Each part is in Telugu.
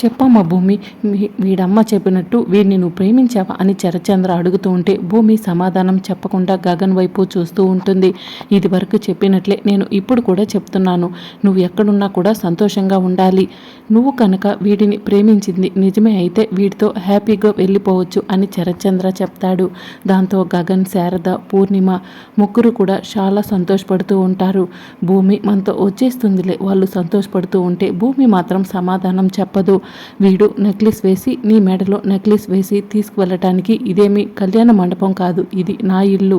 చెప్పమ్మా భూమి వీడమ్మ చెప్పినట్టు వీడిని నువ్వు ప్రేమించావా అని చరచంద్ర అడుగుతూ ఉంటే భూమి సమాధానం చెప్పకుండా గగన్ వైపు చూస్తూ ఉంటుంది. ఇది వరకు చెప్పినట్లే నేను ఇప్పుడు కూడా చెప్తున్నాను. నువ్వు ఎక్కడున్నా కూడా సంతోషంగా ఉండాలి. నువ్వు కనుక వీడిని ప్రేమించింది నిజమే అయితే వీడితో హ్యాపీగా వెళ్ళిపోవచ్చు అని చరచంద్ర చెప్తాడు. దాంతో గగన్ శారద పూర్ణిమ ముగ్గురు కూడా చాలా సంతోషపడుతూ ఉంటారు. భూమి మనతో వచ్చేస్తుందిలే వాళ్ళు సంతోషపడుతూ ఉంటే భూమి మాత్రం సమాధానం చెప్పదు. వీడు నెక్లెస్ వేసి నీ మెడలో నెక్లెస్ వేసి తీసుకువెళ్ళటానికి ఇదేమి కళ్యాణ మండపం కాదు ఇది నా ఇల్లు.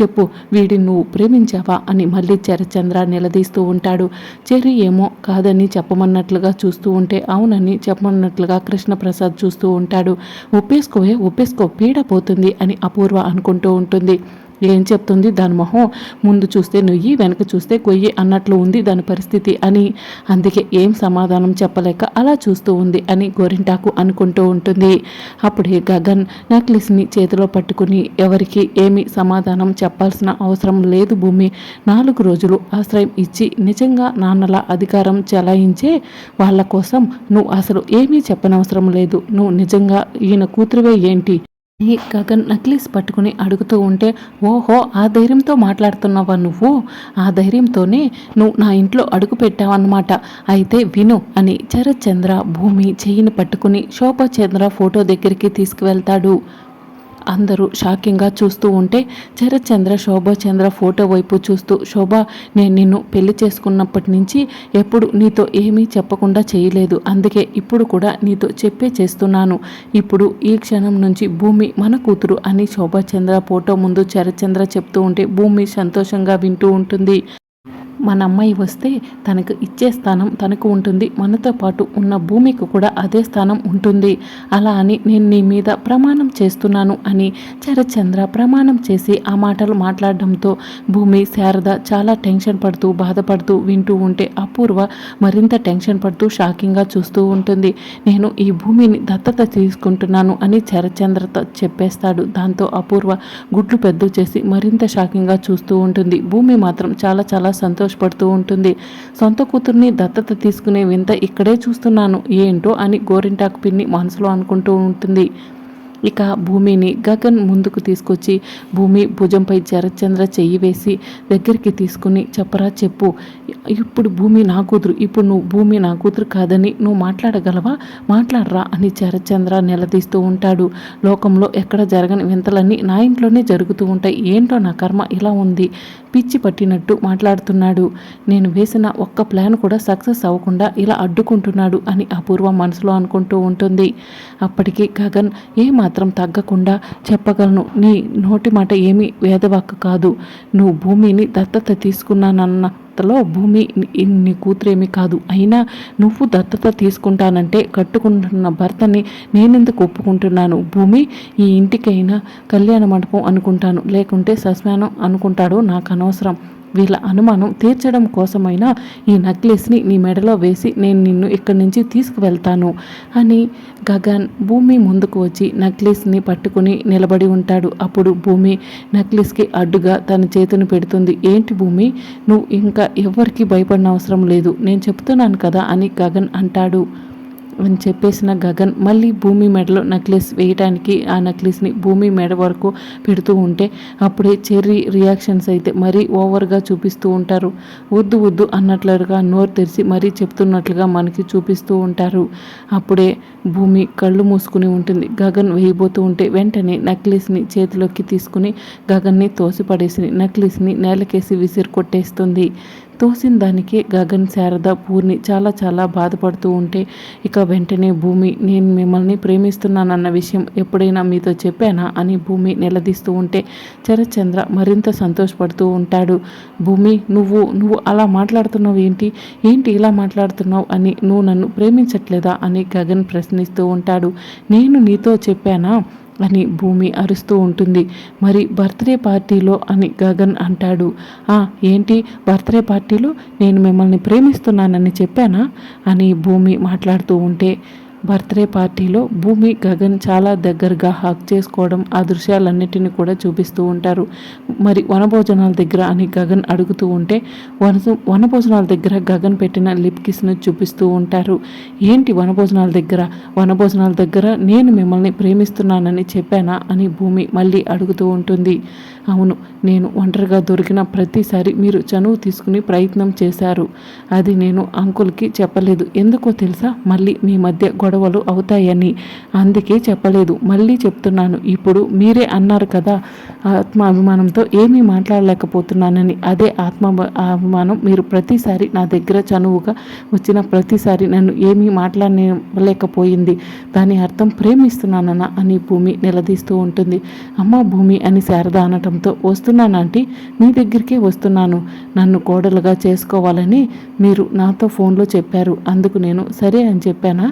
చెప్పు వీడిని నువ్వు ప్రేమించావా? అని మళ్ళీ చరచంద్ర నిలదీస్తూ ఉంటాడు. చెర్రి ఏమో కాదని చెప్పమన్నట్లుగా చూస్తూ ఉంటే అవునని చెప్పమన్నట్లుగా కృష్ణప్రసాద్ చూస్తూ ఉంటాడు. ఒప్పేసుకోవే ఒప్పేసుకో పీడ పోతుంది అని అపూర్వ అనుకుంటూ ఉంటుంది. ఏం చెప్తుంది? దాని మొహం ముందు చూస్తే నుయ్యి వెనక చూస్తే కొయ్యి అన్నట్లు ఉంది దాని పరిస్థితి అని. అందుకే ఏం సమాధానం చెప్పలేక అలా చూస్తూ ఉంది అని గోరింటాకు అనుకుంటూ ఉంటుంది. అప్పుడే గగన్ నెక్లెస్ని చేతిలో పట్టుకుని ఎవరికి ఏమి సమాధానం చెప్పాల్సిన అవసరం లేదు భూమి. నాలుగు రోజులు ఆశ్రయం ఇచ్చి నిజంగా నాన్నల అధికారం చెలాయించే వాళ్ళ కోసం నువ్వు అసలు ఏమీ చెప్పనవసరం లేదు. నువ్వు నిజంగా ఈయన కూతురువే ఏంటి? ఈ గగన్ నక్లీస్ పట్టుకుని అడుగుతూ ఉంటే ఓహో ఆ ధైర్యంతో మాట్లాడుతున్నావా నువ్వు? ఆ ధైర్యంతోనే నువ్వు నా ఇంట్లో అడుగు పెట్టావన్నమాట. అయితే విను అని చరచంద్ర భూమి చెయ్యిని పట్టుకుని శోభచంద్ర ఫోటో దగ్గరికి తీసుకువెళ్తాడు. అందరూ షాకింగ్గా చూస్తూ ఉంటే చరచంద్ర శోభచంద్ర ఫోటో వైపు చూస్తూ శోభ నేను నిన్ను పెళ్ళి చేసుకున్నప్పటి నుంచి ఎప్పుడు నీతో ఏమీ చెప్పకుండా చేయలేదు. అందుకే ఇప్పుడు కూడా నీతో చెప్పే చేస్తున్నాను. ఇప్పుడు ఈ క్షణం నుంచి భూమి మన కూతురు అని శోభచంద్ర ఫోటో ముందు చరచంద్ర చెప్తూ ఉంటే భూమి సంతోషంగా వింటూ ఉంటుంది. మన అమ్మాయి వస్తే తనకు ఇచ్చే స్థానం తనకు ఉంటుంది. మనతో పాటు ఉన్న భూమికి కూడా అదే స్థానం ఉంటుంది. అలా అని నేను నీ మీద ప్రమాణం చేస్తున్నాను అని చరచంద్ర ప్రమాణం చేసి ఆ మాటలు మాట్లాడడంతో భూమి శారద చాలా టెన్షన్ పడుతూ బాధపడుతూ వింటూ ఉంటే అపూర్వ మరింత టెన్షన్ పడుతూ షాకింగ్గా చూస్తూ ఉంటుంది. నేను ఈ భూమిని దత్తత తీసుకుంటున్నాను అని చరచంద్రతో చెప్పేస్తాడు. దాంతో అపూర్వ గుడ్లు పెద్ద చేసి మరింత షాకింగ్గా చూస్తూ ఉంటుంది. భూమి మాత్రం చాలా చాలా సంతోషం సంతోషపడుతూ ఉంటుంది. సొంత కూతుర్ని దత్తత తీసుకునే వింత ఇక్కడే చూస్తున్నాను. ఏంటో అని గోరింటాకు పిన్ని మనసులో అనుకుంటూ ఉంటుంది. ఇక భూమిని గగన్ ముందుకు తీసుకొచ్చి భూమి భుజంపై చరచంద్ర చెయ్యి వేసి దగ్గరికి తీసుకుని చెప్పరా చెప్పు. ఇప్పుడు భూమి నా కూతురు ఇప్పుడు నువ్వు భూమి నా కూతురు కాదని నువ్వు మాట్లాడగలవా? మాట్లాడరా అని జరచంద్ర నిలదీస్తూ ఉంటాడు. లోకంలో ఎక్కడ జరగని వింతలన్నీ నా ఇంట్లోనే జరుగుతూ ఉంటాయి. ఏంటో నా కర్మ ఇలా ఉంది. పిచ్చి పట్టినట్టు మాట్లాడుతున్నాడు. నేను వేసిన ఒక్క ప్లాన్ కూడా సక్సెస్ అవ్వకుండా ఇలా అడ్డుకుంటున్నాడు అని అపూర్వ మనసులో అనుకుంటూ ఉంటుంది. అప్పటికి గగన్ ఏ మాత్రం మాత్రం తగ్గకుండా చెప్పగలను. నీ నోటి మాట ఏమీ వేదవాక్కు కాదు. నువ్వు భూమిని దత్తత తీసుకున్నానన్నలో భూమి నీ- నీ కూతురేమీ కాదు. అయినా నువ్వు దత్తత తీసుకుంటానంటే కట్టుకుంటున్న భర్తని నేనెందుకు ఒప్పుకుంటున్నాను? భూమి ఈ ఇంటికైనా కళ్యాణ మండపం అనుకుంటాను. లేకుంటే సస్మానం అనుకుంటాడో నాకు అనవసరం. వీళ్ళ అనుమానం తీర్చడం కోసమైనా ఈ నెక్లెస్ని నీ మెడలో వేసి నేను నిన్ను ఇక్కడి నుంచి తీసుకువెళ్తాను అని గగన్ భూమి ముందుకు వచ్చి నెక్లెస్ని పట్టుకుని నిలబడి ఉంటాడు. అప్పుడు భూమి నెక్లెస్కి అడ్డుగా తన చేతిని పెడుతుంది. ఏంటి భూమి? నువ్వు ఇంకా ఎవరికి భయపడిన అవసరం లేదు. నేను చెప్తున్నాను కదా అని గగన్ అంటాడు. అని చెప్పేసిన గగన్ మళ్ళీ భూమి మెడలో నెక్లెస్ వేయటానికి ఆ నెక్లెస్ని భూమి మెడ వరకు పెడుతూ ఉంటే అప్పుడే చెర్రీ రియాక్షన్స్ అయితే మరీ ఓవర్గా చూపిస్తూ ఉంటారు. వద్దు వద్దు అన్నట్లుగా నోరు తెరిచి మరీ చెప్తున్నట్లుగా మనకి చూపిస్తూ ఉంటారు. అప్పుడే భూమి కళ్ళు మూసుకుని ఉంటుంది. గగన్ వేయబోతూ ఉంటే వెంటనే నెక్లెస్ని చేతిలోకి తీసుకుని గగన్ని తోసిపడేసి నెక్లెస్ని నేలకేసి విసిరి కొట్టేస్తుంది. తోసిన దానికి గగన్ శారద పూర్ణి చాలా చాలా బాధపడుతూ ఉంటే ఇక వెంటనే భూమి నేను మిమ్మల్ని ప్రేమిస్తున్నానన్న విషయం ఎప్పుడైనా మీతో చెప్పానా అని భూమి నిలదీస్తూ ఉంటే చరచంద్ర మరింత సంతోషపడుతూ ఉంటాడు. భూమి నువ్వు నువ్వు అలా మాట్లాడుతున్నావు ఏంటి? ఏంటి ఇలా మాట్లాడుతున్నావు అని నువ్వు నన్ను ప్రేమించట్లేదా అని గగన్ ప్రశ్నిస్తూ ఉంటాడు. నేను నీతో చెప్పానా? అని భూమి అరుస్తూ ఉంటుంది. మరి బర్త్డే పార్టీలో అని గగన్ అంటాడు. "ఆ, ఏంటి? బర్త్డే పార్టీలో నేను మిమ్మల్ని ప్రేమిస్తున్నానని చెప్పానా? అని భూమి మాట్లాడుతూ ఉంటే బర్త్డే పార్టీలో భూమి గగన్ చాలా దగ్గరగా హాక్ చేసుకోవడం ఆ దృశ్యాలన్నిటిని కూడా చూపిస్తూ ఉంటారు. మరి వనభోజనాల దగ్గర అని గగన్ అడుగుతూ ఉంటే వన వనభోజనాల దగ్గర గగన్ పెట్టిన లిప్ కిస్ను చూపిస్తూ ఉంటారు. ఏంటి వనభోజనాల దగ్గర? వనభోజనాల దగ్గర నేను మిమ్మల్ని ప్రేమిస్తున్నానని చెప్పానా? అని భూమి మళ్ళీ అడుగుతూ ఉంటుంది. అవును నేను ఒంటరిగా దొరికిన ప్రతిసారి మీరు చనువు తీసుకుని ప్రయత్నం చేశారు. అది నేను అంకుల్కి చెప్పలేదు. ఎందుకో తెలుసా? మళ్ళీ మీ మధ్య గొడవలు అవుతాయని. అందుకే చెప్పలేదు. మళ్ళీ చెప్తున్నాను. ఇప్పుడు మీరే అన్నారు కదా ఆత్మాభిమానంతో ఏమీ మాట్లాడలేకపోతున్నానని. అదే ఆత్మ అభిమానం మీరు ప్రతిసారి నా దగ్గర చనువుగా వచ్చిన ప్రతిసారి నన్ను ఏమీ మాట్లాడలేకపోయింది. దాని అర్థం ప్రేమిస్తున్నానన్న అని భూమి నిలదీస్తూ ఉంటుంది. అమ్మ భూమి అని శారద అనటంతో వస్తున్నానంటే మీ దగ్గరికే వస్తున్నాను. నన్ను కోడలుగా చేసుకోవాలని మీరు నాతో ఫోన్లో చెప్పారు. అందుకు నేను సరే అని చెప్పానా?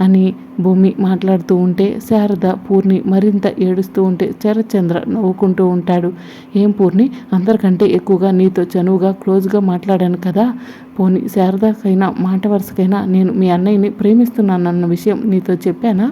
అని భూమి మాట్లాడుతూ ఉంటే శారద పూర్ణి మరింత ఏడుస్తూ ఉంటే శరత్చంద్ర నవ్వుకుంటూ ఉంటాడు. ఏం పూర్ణి? అందరికంటే ఎక్కువగా నీతో చనువుగా క్లోజ్గా మాట్లాడాను కదా. పోనీ శారదకైనా మాట వరుసకైనా నేను మీ అన్నయ్యని ప్రేమిస్తున్నానన్న విషయం నీతో చెప్పానా?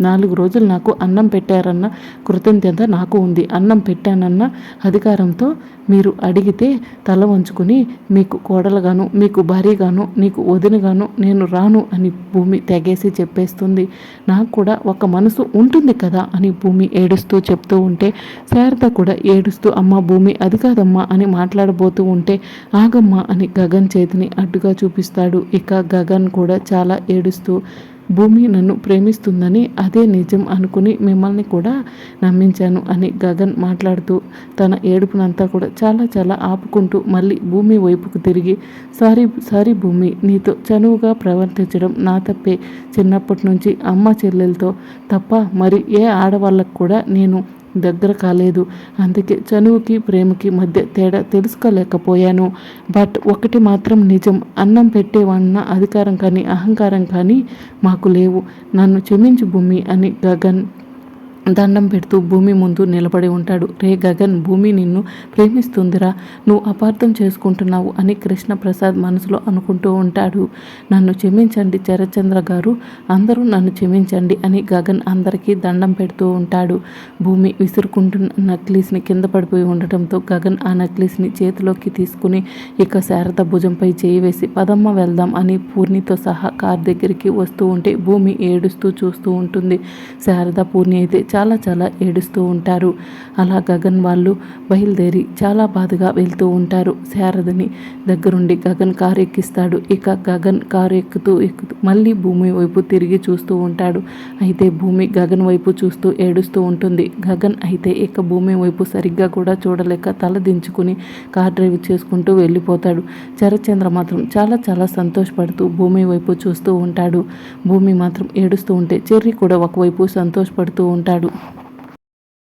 నాలుగు రోజులు నాకు అన్నం పెట్టారన్న కృతజ్ఞత నాకు ఉంది. అన్నం పెట్టానన్న అధికారంతో మీరు అడిగితే తల వంచుకుని మీకు కోడలుగాను మీకు భార్యగాను నీకు వదినగాను నేను రాను అని భూమి తెగేసి చెప్పేస్తుంది. నాకు కూడా ఒక మనసు ఉంటుంది కదా అని భూమి ఏడుస్తూ చెప్తూ ఉంటే శారద కూడా ఏడుస్తూ అమ్మ భూమి అది కాదమ్మా అని మాట్లాడబోతూ ఉంటే ఆగమ్మా అని గగన్ చేతిని అడ్డుగా చూపిస్తాడు. ఇక గగన్ కూడా చాలా ఏడుస్తూ భూమి నన్ను ప్రేమిస్తుందని అదే నిజం అనుకుని మిమ్మల్ని కూడా నమ్మించాను అని గగన్ మాట్లాడుతూ తన ఏడుపునంతా కూడా చాలా చాలా ఆపుకుంటూ మళ్ళీ భూమి వైపుకు తిరిగి సారీ సారీ భూమి నీతో చనువుగా ప్రవర్తించడం నా తప్పే. చిన్నప్పటి నుంచి అమ్మ చెల్లెలతో తప్ప మరి ఏ ఆడవాళ్ళకు కూడా నేను దగ్గర కాలేదు. అందుకే చనువుకి ప్రేమకి మధ్య తేడా తెలుసుకోలేకపోయాను. బట్ ఒకటి మాత్రం నిజం అన్నం పెట్టేవాడిన అధికారం కానీ అహంకారం కానీ మాకు లేవు. నన్ను క్షమించు భూమి అని గగన్ దండం పెడుతూ భూమి ముందు నిలబడి ఉంటాడు. రే గగన్ భూమి నిన్ను ప్రేమిస్తుందిరా. నువ్వు అపార్థం చేసుకుంటున్నావు అని కృష్ణప్రసాద్ మనసులో అనుకుంటూ ఉంటాడు. నన్ను క్షమించండి చరచంద్ర గారు. అందరూ నన్ను క్షమించండి అని గగన్ అందరికీ దండం పెడుతూ ఉంటాడు. భూమి విసురుకుంటున్న నక్లీస్ని కింద పడిపోయి ఉండటంతో గగన్ ఆ నక్లీస్ని చేతిలోకి తీసుకుని ఇక శారద భుజంపై చేయి వేసి పదమ్మ వెళ్దాం అని పూర్ణితో సహా కార్ దగ్గరికి వస్తూ ఉంటే భూమి ఏడుస్తూ చూస్తూ ఉంటుంది. శారద పూర్ణి అయితే చాలా చాలా ఏడుస్తూ ఉంటారు. అలా గగన్ వాళ్ళు బయలుదేరి చాలా బాధగా వెళ్తూ ఉంటారు. శారదని దగ్గరుండి గగన్ కారు ఎక్కిస్తాడు. ఇక గగన్ కారు ఎక్కుతూ ఎక్కుతూ మళ్ళీ భూమి వైపు తిరిగి చూస్తూ ఉంటాడు. అయితే భూమి గగన్ వైపు చూస్తూ ఏడుస్తూ ఉంటుంది. గగన్ అయితే ఇక భూమి వైపు సరిగ్గా కూడా చూడలేక తల దించుకుని కార్ డ్రైవ్ చేసుకుంటూ వెళ్ళిపోతాడు. చరచంద్ర మాత్రం చాలా చాలా సంతోషపడుతూ భూమి వైపు చూస్తూ ఉంటాడు. భూమి మాత్రం ఏడుస్తూ ఉంటే చెర్రి కూడా ఒకవైపు సంతోషపడుతూ ఉంటాడు. ఉంటాడు